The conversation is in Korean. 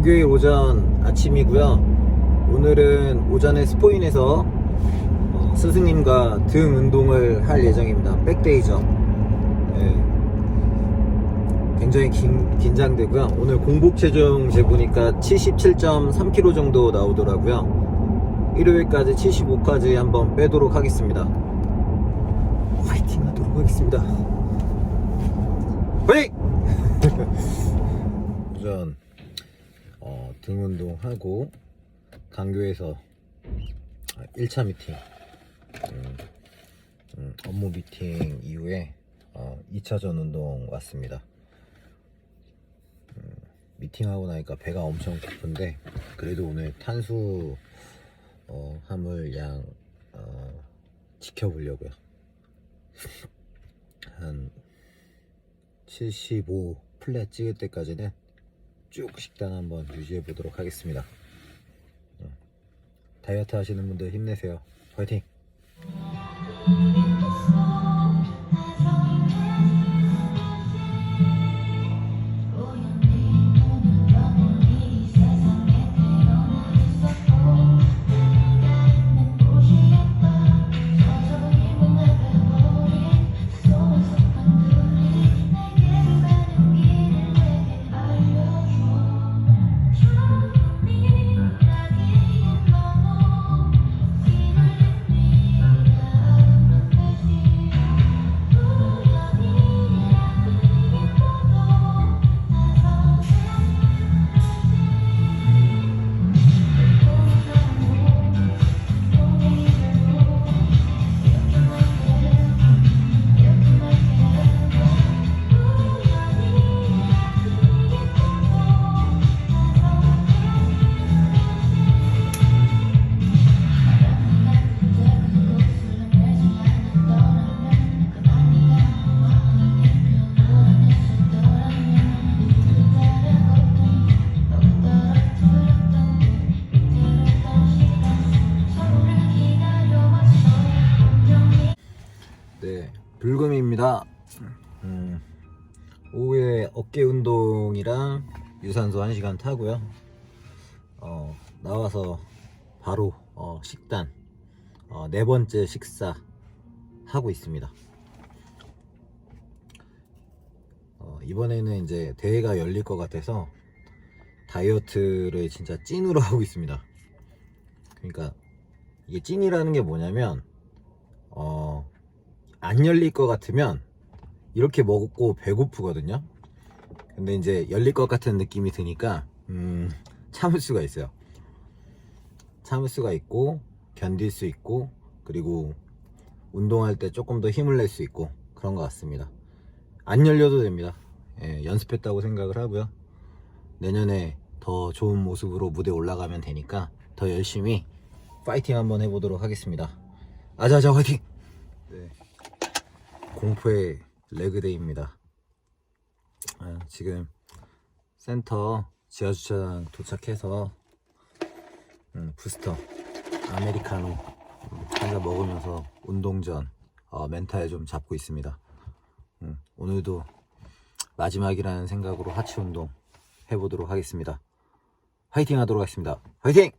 목요일 오전 아침이고요. 오늘은 오전에 스포인에서 어, 스승님과 등 운동을 할 예정입니다. 백데이죠. 네. 굉장히 긴, 긴장되고요. 오늘 공복 체중 재보니까 77.3kg 정도 나오더라고요. 일요일까지 75까지 한번 빼도록 하겠습니다. 화이팅 하도록 하겠습니다. 화이팅! 우선 어, 등 운동하고 강교에서 1차 미팅 음, 음, 업무 미팅 이후에 어, 2차전 운동 왔습니다. 음, 미팅하고 나니까 배가 엄청 고픈데 그래도 오늘 탄수 어, 화물 양 어, 지켜보려고요. 한 75 플랫 찍을 때까지는 쭉 식단 한번 유지해 보도록 하겠습니다. 음, 다이어트 하시는 분들 힘내세요. 화이팅! 불금입니다. 음, 오후에 어깨 운동이랑 유산소 1시간 타고요. 어, 나와서 바로 어, 식단 어, 네 번째 식사 하고 있습니다. 어, 이번에는 이제 대회가 열릴 것 같아서 다이어트를 진짜 찐으로 하고 있습니다. 그러니까 이게 찐이라는 게 뭐냐면 어, 안 열릴 것 같으면 이렇게 먹고 배고프거든요. 근데 이제 열릴 것 같은 느낌이 드니까 음, 참을 수가 있어요. 참을 수가 있고 견딜 수 있고 그리고 운동할 때 조금 더 힘을 낼 수 있고 그런 것 같습니다. 안 열려도 됩니다. 예, 연습했다고 생각을 하고요. 내년에 더 좋은 모습으로 무대 올라가면 되니까 더 열심히 파이팅 한번 해보도록 하겠습니다. 아자아자 화이팅! 네. 공포의 레그데이입니다. 아, 지금 센터 지하주차장 도착해서 음, 부스터 아메리카노 음, 한잔 먹으면서 운동 전 어, 멘탈 좀 잡고 있습니다. 음, 오늘도 마지막이라는 생각으로 하체 운동 해보도록 하겠습니다. 화이팅 하도록 하겠습니다. 화이팅!